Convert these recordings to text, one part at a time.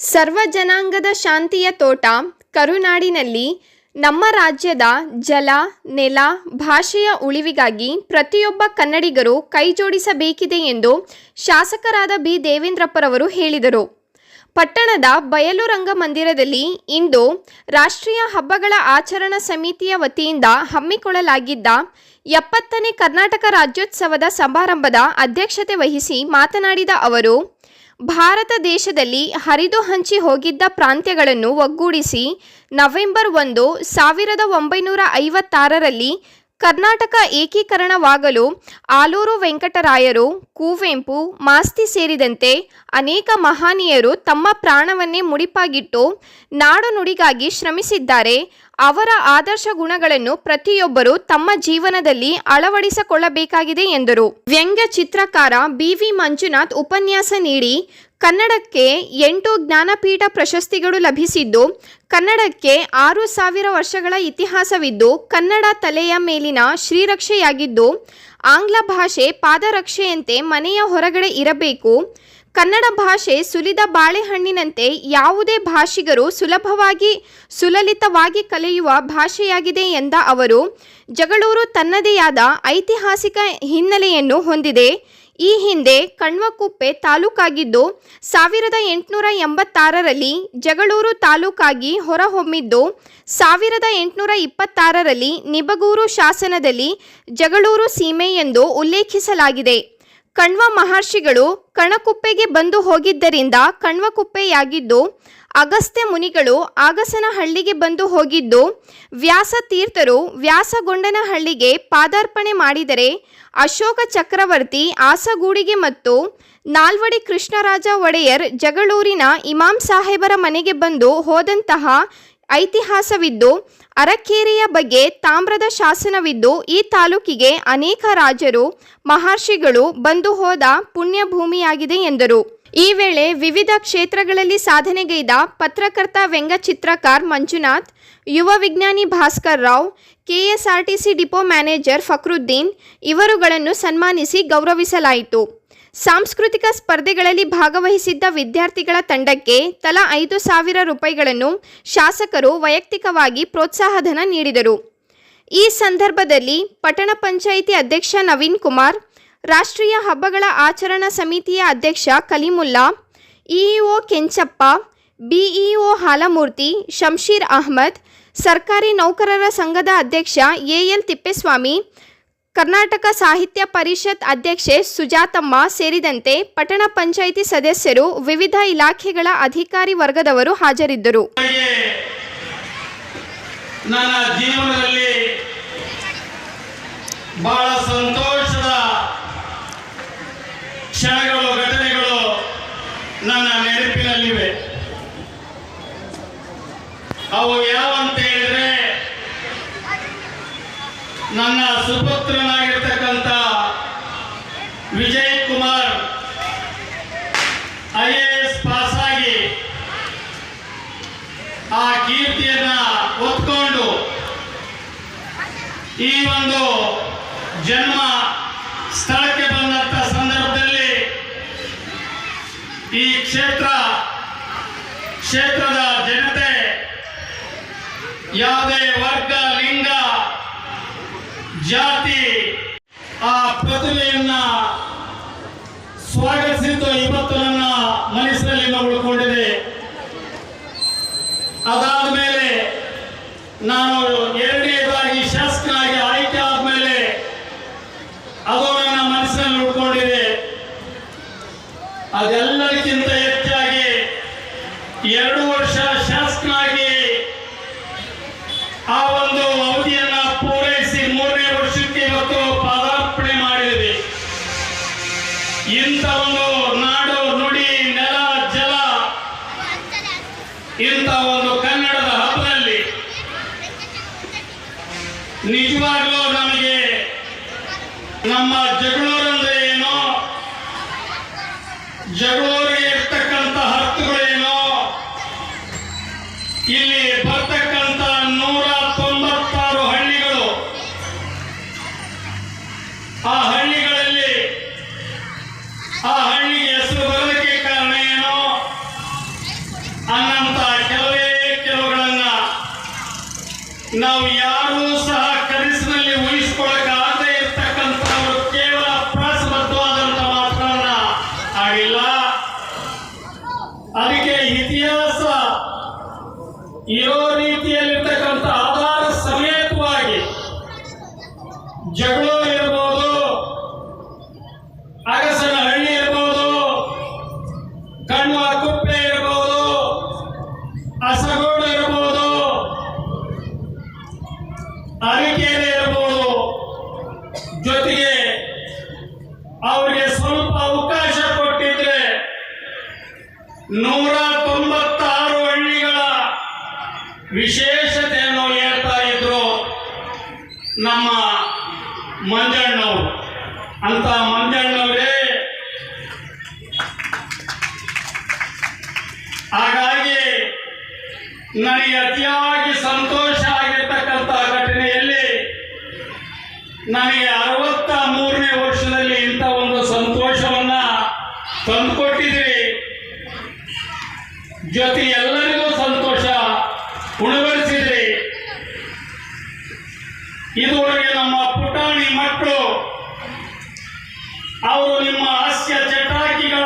ಸರ್ವ ಜನಾಂಗದ ಶಾಂತಿಯ ತೋಟ ಕರುನಾಡಿನಲ್ಲಿ ನಮ್ಮ ರಾಜ್ಯದ ಜಲ, ನೆಲ, ಭಾಷೆಯ ಉಳಿವಿಗಾಗಿ ಪ್ರತಿಯೊಬ್ಬ ಕನ್ನಡಿಗರು ಕೈಜೋಡಿಸಬೇಕಿದೆ ಎಂದು ಶಾಸಕರಾದ ಬಿ. ದೇವೇಂದ್ರಪ್ಪರವರು ಹೇಳಿದರು. ಪಟ್ಟಣದ ಬಯಲು ರಂಗಮಂದಿರದಲ್ಲಿ ಇಂದು ರಾಷ್ಟ್ರೀಯ ಹಬ್ಬಗಳ ಆಚರಣಾ ಸಮಿತಿಯ ವತಿಯಿಂದ ಹಮ್ಮಿಕೊಳ್ಳಲಾಗಿದ್ದ ಎಪ್ಪತ್ತನೇ ಕರ್ನಾಟಕ ರಾಜ್ಯೋತ್ಸವದ ಸಮಾರಂಭದ ಅಧ್ಯಕ್ಷತೆ ವಹಿಸಿ ಮಾತನಾಡಿದ ಅವರು ಭಾರತ ದೇಶದಲ್ಲಿ ಹರಿದು ಹಂಚಿ ಹೋಗಿದ್ದ ಪ್ರಾಂತ್ಯಗಳನ್ನು ಒಗ್ಗೂಡಿಸಿ ನವೆಂಬರ್ ಒಂದು ಸಾವಿರದ ಒಂಬೈನೂರ ಐವತ್ತಾರರಲ್ಲಿ ಕರ್ನಾಟಕ ಏಕೀಕರಣವಾಗಲು ಆಲೂರು ವೆಂಕಟರಾಯರು, ಕುವೆಂಪು, ಮಾಸ್ತಿ ಸೇರಿದಂತೆ ಅನೇಕ ಮಹಾನೀಯರು ತಮ್ಮ ಪ್ರಾಣವನ್ನೇ ಮುಡಿಪಾಗಿಟ್ಟು ನಾಡು ನುಡಿಗಾಗಿ ಶ್ರಮಿಸಿದ್ದಾರೆ. ಅವರ ಆದರ್ಶ ಗುಣಗಳನ್ನು ಪ್ರತಿಯೊಬ್ಬರು ತಮ್ಮ ಜೀವನದಲ್ಲಿ ಅಳವಡಿಸಿಕೊಳ್ಳಬೇಕಾಗಿದೆ ಎಂದರು. ವ್ಯಂಗ್ಯ ಚಿತ್ರಕಾರ ಬಿವಿ ಮಂಜುನಾಥ್ ಉಪನ್ಯಾಸ ನೀಡಿ, ಕನ್ನಡಕ್ಕೆ ಎಂಟು ಜ್ಞಾನಪೀಠ ಪ್ರಶಸ್ತಿಗಳು ಲಭಿಸಿದ್ದು, ಕನ್ನಡಕ್ಕೆ ಆರು ಸಾವಿರ ವರ್ಷಗಳ ಇತಿಹಾಸವಿದ್ದು, ಕನ್ನಡ ತಲೆಯ ಮೇಲಿನ ಶ್ರೀರಕ್ಷೆಯಾಗಿದ್ದು, ಆಂಗ್ಲ ಭಾಷೆ ಪಾದರಕ್ಷೆಯಂತೆ ಮನೆಯ ಹೊರಗಡೆ ಇರಬೇಕು ಕನ್ನಡ ಭಾಷೆ ಸುಲಿದ ಬಾಳೆಹಣ್ಣಿನಂತೆ ಯಾವುದೇ ಭಾಷಿಗರು ಸುಲಭವಾಗಿ, ಸುಲಲಿತವಾಗಿ ಕಲಿಯುವ ಭಾಷೆಯಾಗಿದೆ ಎಂದ ಅವರು, ಜಗಳೂರು ತನ್ನದೇ ಆದ ಐತಿಹಾಸಿಕ ಹಿನ್ನೆಲೆಯನ್ನು ಹೊಂದಿದೆ. ಈ ಹಿಂದೆ ಕಣ್ವಕುಪ್ಪೆ ತಾಲೂಕಾಗಿದ್ದು, ಸಾವಿರದ ಎಂಟುನೂರ ಎಂಬತ್ತಾರರಲ್ಲಿ ಜಗಳೂರು ತಾಲೂಕಾಗಿ ಹೊರಹೊಮ್ಮಿದ್ದು, ಸಾವಿರದ ಎಂಟುನೂರ ಇಪ್ಪತ್ತಾರರಲ್ಲಿ ನಿಬಗೂರು ಶಾಸನದಲ್ಲಿ ಜಗಳೂರು ಸೀಮೆ ಎಂದು ಉಲ್ಲೇಖಿಸಲಾಗಿದೆ. ಕಣ್ವ ಮಹರ್ಷಿಗಳು ಕಣಕುಪ್ಪೆಗೆ ಬಂದು ಹೋಗಿದ್ದರಿಂದ ಕಣ್ವಕುಪ್ಪೆಯಾಗಿದ್ದು, ಅಗಸ್ತ್ಯ ಮುನಿಗಳು ಆಗಸನಹಳ್ಳಿಗೆ ಬಂದು ಹೋಗಿದ್ದು ವ್ಯಾಸ ತೀರ್ಥರು ವ್ಯಾಸಗೊಂಡನಹಳ್ಳಿಗೆ ಪಾದಾರ್ಪಣೆ ಮಾಡಿದರೆ ಅಶೋಕ ಚಕ್ರವರ್ತಿ ಆಸಗೂಡಿಗೆ ಮತ್ತು ನಾಲ್ವಡಿ ಕೃಷ್ಣರಾಜ ಒಡೆಯರ್ ಜಗಳೂರಿನ ಇಮಾಂ ಸಾಹೇಬರ ಮನೆಗೆ ಬಂದು ಹೋದಂತಹ ಐತಿಹಾಸವಿದ್ದು ಅರಕೇರಿಯ ಬಗ್ಗೆ ತಾಮ್ರದ ಶಾಸನವಿದ್ದು, ಈ ತಾಲೂಕಿಗೆ ಅನೇಕ ರಾಜರು, ಮಹರ್ಷಿಗಳು ಬಂದು ಹೋದ ಪುಣ್ಯಭೂಮಿಯಾಗಿದೆ ಎಂದರು. ಈ ವೇಳೆ ವಿವಿಧ ಕ್ಷೇತ್ರಗಳಲ್ಲಿ ಸಾಧನೆಗೈದ ಪತ್ರಕರ್ತ ವ್ಯಂಗ್ಯಚಿತ್ರಕಾರ್ ಮಂಜುನಾಥ್, ಯುವ ವಿಜ್ಞಾನಿ Bhaskar Rao, KSRTC depot manager Fakruddin, ಇವರುಗಳನ್ನು ಸನ್ಮಾನಿಸಿ ಗೌರವಿಸಲಾಯಿತು. ಸಾಂಸ್ಕೃತಿಕ ಸ್ಪರ್ಧೆಗಳಲ್ಲಿ ಭಾಗವಹಿಸಿದ್ದ ವಿದ್ಯಾರ್ಥಿಗಳ ತಂಡಕ್ಕೆ ತಲಾ ಐದು ಸಾವಿರ ರೂಪಾಯಿಗಳನ್ನು ಶಾಸಕರು ವೈಯಕ್ತಿಕವಾಗಿ ಪ್ರೋತ್ಸಾಹಧನ ನೀಡಿದರು. ಈ ಸಂದರ್ಭದಲ್ಲಿ ಪಟ್ಟಣ ಪಂಚಾಯಿತಿ ಅಧ್ಯಕ್ಷ ನವೀನ್ ಕುಮಾರ್, ರಾಷ್ಟ್ರೀಯ ಹಬ್ಬಗಳ ಆಚರಣಾ ಸಮಿತಿಯ ಅಧ್ಯಕ್ಷ ಕಲಿಮುಲ್ಲಾ, ಇಇಒ ಕೆಂಚಪ್ಪ, ಬಿಇಒ ಹಾಲಮೂರ್ತಿ ಶಂಶೀರ್ ಅಹ್ಮದ್, ಸರ್ಕಾರಿ ನೌಕರರ ಸಂಘದ ಅಧ್ಯಕ್ಷ ಎಎಲ್ ತಿಪ್ಪೇಸ್ವಾಮಿ ಕರ್ನಾಟಕ ಸಾಹಿತ್ಯ ಪರಿಷತ್ ಅಧ್ಯಕ್ಷೆ ಸುಜಾತಮ್ಮ ಸೇರಿದಂತೆ ಪಟ್ಟಣ ಪಂಚಾಯಿತಿ ಸದಸ್ಯರು ವಿವಿಧ ಇಲಾಖೆಗಳ ಅಧಿಕಾರಿ ವರ್ಗದವರು ಹಾಜರಿದ್ದರು. ಬಹಳ ಸಂತೋಷದ ಕ್ಷಣಗಳು, ಘಟನೆಗಳು ನನ್ನ ನೆನಪಿನಲ್ಲಿವೆ. ಅವು ಯಾವಂತ ಹೇಳಿದ್ರೆ ನನ್ನ ಸುಪುತ್ರನಾಗಿರ್ತಕ್ಕಂಥ Vijay Kumar I A S ಪಾಸಾಗಿ ಆ ಕೀರ್ತಿಯನ್ನ ಹೊತ್ಕೊಂಡು ಈ ಒಂದು ಜನ್ಮ ಸ್ಥಳಕ್ಕೆ ಬಂದಂತ ಸಂದರ್ಭದಲ್ಲಿ ಈ ಕ್ಷೇತ್ರ, ಕ್ಷೇತ್ರದ ಜನತೆ ಯಾವುದೇ ವರ್ಗ, ಲಿಂಗ ಜಾತಿ ಆ ಪ್ರತಿಮೆಯನ್ನ ಸ್ವಾಗತಿಸಿದ್ದು ಇವತ್ತು ನನ್ನ ಮನಸ್ಸಿನಲ್ಲಿ ಉಳ್ಕೊಂಡಿದೆ ಇರೋ ರೀತಿಯಲ್ಲಿರ್ತಕ್ಕಂಥ ಆಧಾರ ಸಮೇತವಾಗಿ ಜಗಳ ಇರ್ಬೋದು ಅಗಸನ ಹಳ್ಳಿ ಇರ್ಬೋದು ಕಣ್ಣು ಕುಪ್ಪೆ ಇರ್ಬೋದು, ಅಸಗೋಡು ಇರ್ಬೋದು, ಅರಿಕೆರೆ ಇರ್ಬೋದು, ಜೊತೆಗೆ ಅವರಿಗೆ ಸ್ವಲ್ಪ ಅವಕಾಶ ಕೊಟ್ಟಿದ್ರೆ ನೂರ ತೊಂಬತ್ತಾರು ಹಳ್ಳಿಗಳ ವಿಶೇಷತೆಯನ್ನು ಹೇಳ್ತಾ ಇದ್ರು ನಮ್ಮ ಮಂಜಣ್ಣವರು ಅಂತ ಮಂಜಣ್ಣವರೇ ಹಾಗಾಗಿ ನನಗೆ ಅತಿಯಾಗಿ ಸಂತೋಷ ಆಗಿರ್ತಕ್ಕಂಥ ಘಟನೆಯಲ್ಲಿ ನನಗೆ ಅರವತ್ತ ಮೂರನೇ ವರ್ಷದಲ್ಲಿ ಇಂಥ ಒಂದು ಸಂತೋಷವನ್ನ ತಂದುಕೊಟ್ಟಿದ್ರಿ ಜೊತೆ ಎಲ್ಲರಿಗೂ ಸಂತೋಷ ಉಣಬಡಿಸಿದ್ರಿ ಇದುವರೆಗೆ ನಮ್ಮ ಪುಟಾಣಿ ಮಕ್ಕಳು, ಅವರು ನಿಮ್ಮ ಹಾಸ್ಯ ಚಟಾಕಿಗಳ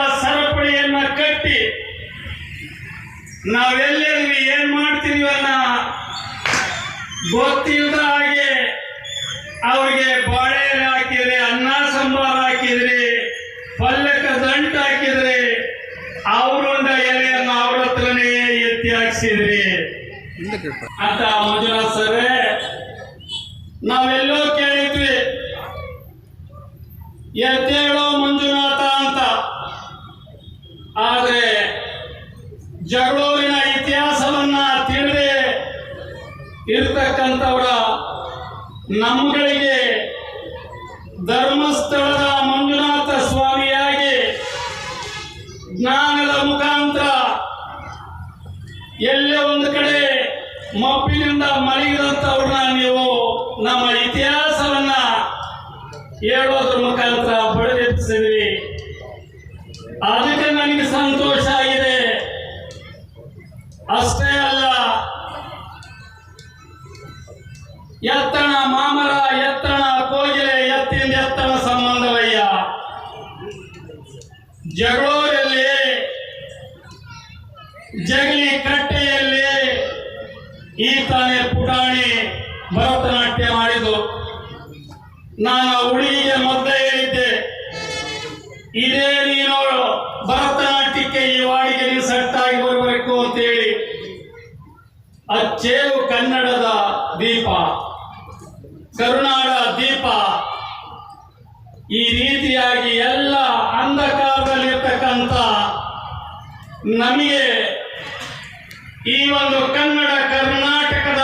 ನಾವೆಲ್ಲರಿಗೂ ಏನ್ ಮಾಡ್ತೀವನ್ನ ಗೊತ್ತಿಲ್ಲದ ಹಾಗೆ ಅವ್ರಿಗೆ ಬಾಳೆ ಹಾಕಿದ್ರೆ ಹಾಕಿದ್ರಿ ಅನ್ನ ಸಾಂಬಾರ್ ಹಾಕಿದ್ರಿ ಪಲ್ಲಕ ದಂಟ ಹಾಕಿದ್ರಿ, ಅವರೊಂದ ಎಲೆಯನ್ನು ಅವ್ರ ಹತ್ರನೇ ಎತ್ತಿ ಹಾಕ್ಸಿದ್ರಿ. ಅಂತ ಮಂಜುನಾಥ್ ಸರೇ ನಾವೆಲ್ಲೋ ಕೇಳಿದ್ವಿ. ಎತ್ತೇಳೋ ಮಂಜುನಾಥ ಅಂತ. ಆದ್ರೆ ಜಗಳೂರಿನ ಇತಿಹಾಸವನ್ನ ತಿಳಿದೇ ಇರ್ತಕ್ಕಂಥವರ ನಮ್ಮಗಳಿಗೆ ಧರ್ಮಸ್ಥಳದ ಮಂಜುನಾಥ ಸ್ವಾಮಿಯಾಗಿ ಜ್ಞಾನದ ಮುಖಾಂತರ ಎಲ್ಲೇ ಒಂದು ಕಡೆ ಮಬ್ಬಿನಿಂದ ಮಲಗಿದಂಥವ್ರನ್ನ ನೀವು ನಮ್ಮ ಇತಿಹಾಸವನ್ನ ಹೇಳೋದ್ರ ಮುಖಾಂತರ ಬಡಿದೆಬ್ಬಿಸಿದ್ರಿ ಅದಕ್ಕೆ ನನಗೆ ಸಂತೋಷ ಆಗಿದೆ ಅಷ್ಟೇ ಅಲ್ಲ. ಎತ್ತಣ ಮಾಮರ, ಎತ್ತಣ ಕೋಗಿಲೆ ಎತ್ತಿಂದ ಎತ್ತಣ ಸಂಬಂಧವಯ್ಯ ಜಗಳೂರಲ್ಲಿ, ಜಗಲಿ ಕಟ್ಟೆಯಲ್ಲಿ ಈ ತಾನೇ ಪುಟಾಣಿ ಭರತನಾಟ್ಯ ಮಾಡಿದ್ದು. ನಾನು ಹುಡುಗಿಗೆ ಮೊದಲೇ ಹೇಳಿದ್ದೆ, ಇದೇ ನೀನು ಅಚ್ಚೇವು ಕನ್ನಡದ ದೀಪ. ಕರುನಾಡ ದೀಪ. ಈ ರೀತಿಯಾಗಿ ಎಲ್ಲ ಅಂಧಕಾರದಲ್ಲಿರ್ತಕ್ಕಂಥ ನಮಗೆ ಈ ಒಂದು ಕನ್ನಡ ಕರ್ನಾಟಕದ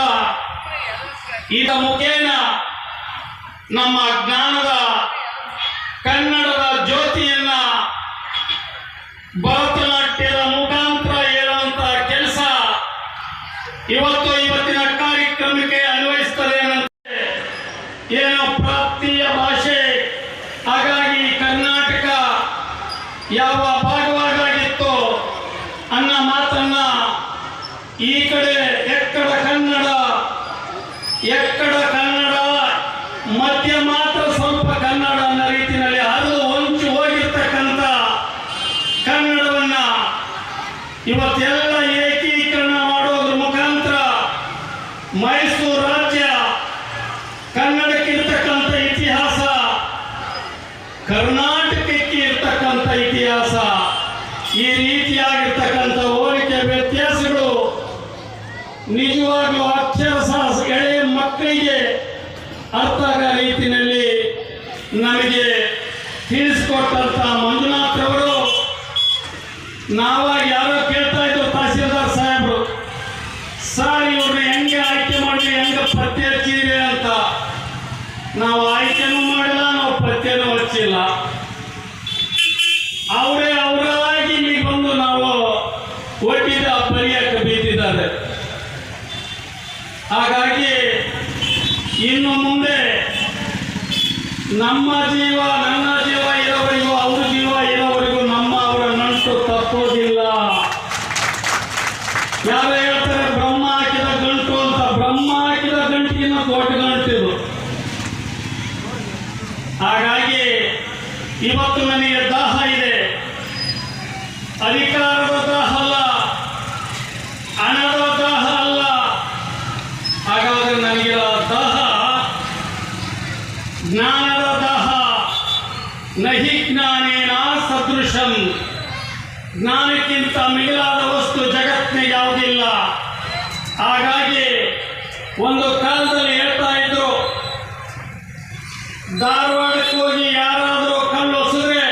ಇದ ಮುಖೇನ ನಮ್ಮ ಜ್ಞಾನದ ಕನ್ನಡದ ಜ್ಯೋತಿಯನ್ನ ಭರತನಾಟ್ಯದ ಮುಖಾಂತರ ಹೇಳುವಂತ ಕೆಲಸ ಇವತ್ತು ಇವತ್ತಿನ ಕಾರ್ಯಕ್ರಮಕ್ಕೆ ಅನ್ವಯಿಸ್ತದೆ ಅನ್ನಂತೆ ಏನು ಪ್ರಾಪ್ತಿಯ ಭಾಷೆ ಹಾಗಾಗಿ ಕರ್ನಾಟಕ ಯಾವ ಭಾಗವಾಗಿತ್ತು ಅನ್ನ ಮಾತನ್ನ ಈ ಕಡೆ ಎಕ್ಕಡ ಕನ್ನಡ ಎಕ್ಕಡ ಕನ್ನಡ ಮಧ್ಯ ಮಾತ್ರ ಸ್ವಲ್ಪ ಕನ್ನಡ ಅನ್ನೋ ರೀತಿಯಲ್ಲಿ ಹರಿದು ಹೊಂಚು ಹೋಗಿರ್ತಕ್ಕಂಥ ಕನ್ನಡವನ್ನ ಇವತ್ತೆಲ್ಲ ಏಕೀಕರಣ ಮಾಡೋದ್ರ ಮುಖಾಂತರ ಮೈಸೂರು ರಾಜ್ಯ ಕನ್ನಡಕ್ಕೆ ಇರ್ತಕ್ಕಂಥ ಇತಿಹಾಸ ಕರ್ನಾಟಕಕ್ಕೆ ಇರ್ತಕ್ಕಂಥ ಇತಿಹಾಸ ಈ ರೀತಿಯಾಗಿರ್ತಕ್ಕಂಥ ಹೋಲಿಕೆ ವ್ಯತ್ಯಾಸಗಳು ನಿಜವಾಗ್ಲೂ ಅಕ್ಷರಶಃ ಎಳೆಯ ಮಕ್ಕಳಿಗೆ ಅರ್ಥ ಆಗೋ ರೀತಿಯಲ್ಲಿ ನಮಗೆ ತಿಳಿಸ್ಕೊಟ್ಟಂತ ಮಂಜುನಾಥ್ ಅವರು ನಾವಾಗ ಯಾರೋ ಕೇಳ್ತಾ ಇದ್ರು ತಹಸೀಲ್ದಾರ್ ಸಾಹೇಬ್ರು ಸರ್ ಇವ್ರನ್ನ ಹೆಂಗೆ ಆಯ್ಕೆ ಮಾಡಿ ಹೆಂಗೆ ಪತ್ತೆ ಹಚ್ಚಿದ್ರಿ ಅಂತ ನಾವು ಆಯ್ಕೆನೂ ಮಾಡಿಲ್ಲ ನಾವು ಪತ್ತೆನೂ ಹಚ್ಚಿಲ್ಲ ಅವರೇ ಅವರಾಗಿ ಇಲ್ಲಿ ಬಂದು ನಾವು ಒಡ್ಡಿದ ಪರಿಯಕ್ಕೆ ಬಿದ್ದಿದ್ದಾರೆ ಹಾಗಾಗಿ ಇನ್ನು ಮುಂದೆ ನಮ್ಮ ಜೀವ ನನ್ನ ಜೀವ ಇರೋವರೆಗೂ ಅವ್ರ ಜೀವ ಇರೋವರೆಗೂ ಧಾರವಾಡಕ್ಕೆ ಹೋಗಿ ಯಾರಾದರೂ ಕಲ್ಲು ಹೊಸಿದ್ರೆ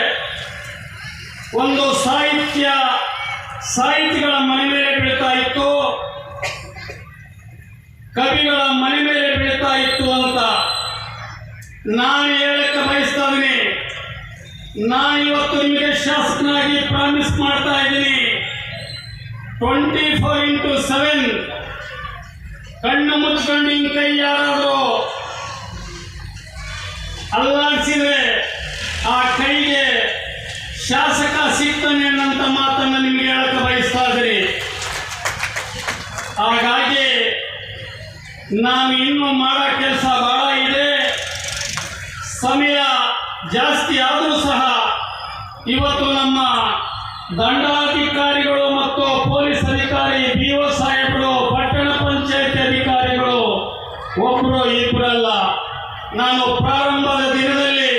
ಒಂದು ಸಾಹಿತ್ಯ ಸಾಹಿತಿಗಳ ಮನೆ ಮೇಲೆ ಬೀಳ್ತಾ ಇತ್ತು, ಕವಿಗಳ ಮನೆ ಮೇಲೆ ಬೀಳ್ತಾ ಇತ್ತು ಅಂತ ನಾನು ಹೇಳಕ್ಕೆ ಬಯಸ್ತಾ ಇದ್ದೀನಿ. ನಾನು ಇವತ್ತು ನಿಮಗೆ ಶಾಸಕನಾಗಿ ಪ್ರಾಮಿಸ್ ಮಾಡ್ತಾ ಇದ್ದೀನಿ. ಟ್ವೆಂಟಿ ಫೋರ್ ಇಂಟು ಸೆವೆನ್, ಕಣ್ಣು ಮುಚ್ಕೊಂಡು ಕೈ ಯಾರಾದರೂ ಅಲ್ಲಾಡಿಸಿದ್ರೆ ಆ ಕೈಗೆ ಶಾಸಕ ಸಿಗ್ತಾನೆ ಅನ್ನಂತ ಮಾತನ್ನು ನಿಮಗೆ ಹೇಳಕ್ಕೆ ಬಯಸ್ತಾ ಇದ್ರಿ ಹಾಗಾಗಿ ನಾನು ಇನ್ನು ಮಾಡೋ ಕೆಲಸ ಬಹಳ ಇದೆ. ಸಮಯ ಜಾಸ್ತಿ ಆದರೂ ಸಹ ಇವತ್ತು ನಮ್ಮ ದಂಡಾಧಿಕಾರಿಗಳು ಮತ್ತು ಪೊಲೀಸ್ ಅಧಿಕಾರಿ ಬಿ ಒ ಸಾಹೇಬರು, ಪಟ್ಟಣ ಪಂಚಾಯತಿ ಅಧಿಕಾರಿಗಳು ಒಬ್ಬರು ಇಬ್ಬರಲ್ಲ ನಾನು ಪ್ರಾರಂಭದ ದಿನದಲ್ಲಿ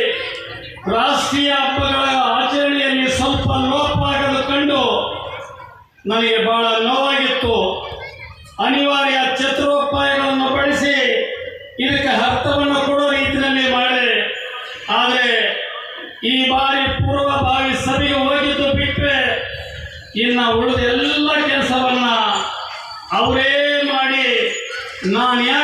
ರಾಷ್ಟ್ರೀಯ ಹಬ್ಬಗಳ ಆಚರಣೆಯಲ್ಲಿ ಸ್ವಲ್ಪ ಲೋಪ ಕಂಡು ನನಗೆ ಬಹಳ ನೋವಾಗಿತ್ತು. ಅನಿವಾರ್ಯ ಚತುರೋಪಾಯಗಳನ್ನು ಬಳಸಿ ಇದಕ್ಕೆ ಅರ್ಥವನ್ನು ಕೊಡೋ ರೀತಿಯಲ್ಲಿ ಮಾಡಿದೆ. ಆದರೆ ಈ ಬಾರಿ ಪೂರ್ವಭಾವಿ ಸಭೆಗೆ ಹೋಗಿದ್ದು ಬಿಟ್ಟರೆ ಇನ್ನು ಉಳಿದ ಎಲ್ಲ ಕೆಲಸವನ್ನು ಅವರೇ ಮಾಡಿ ನಾನು ಯಾಕೆ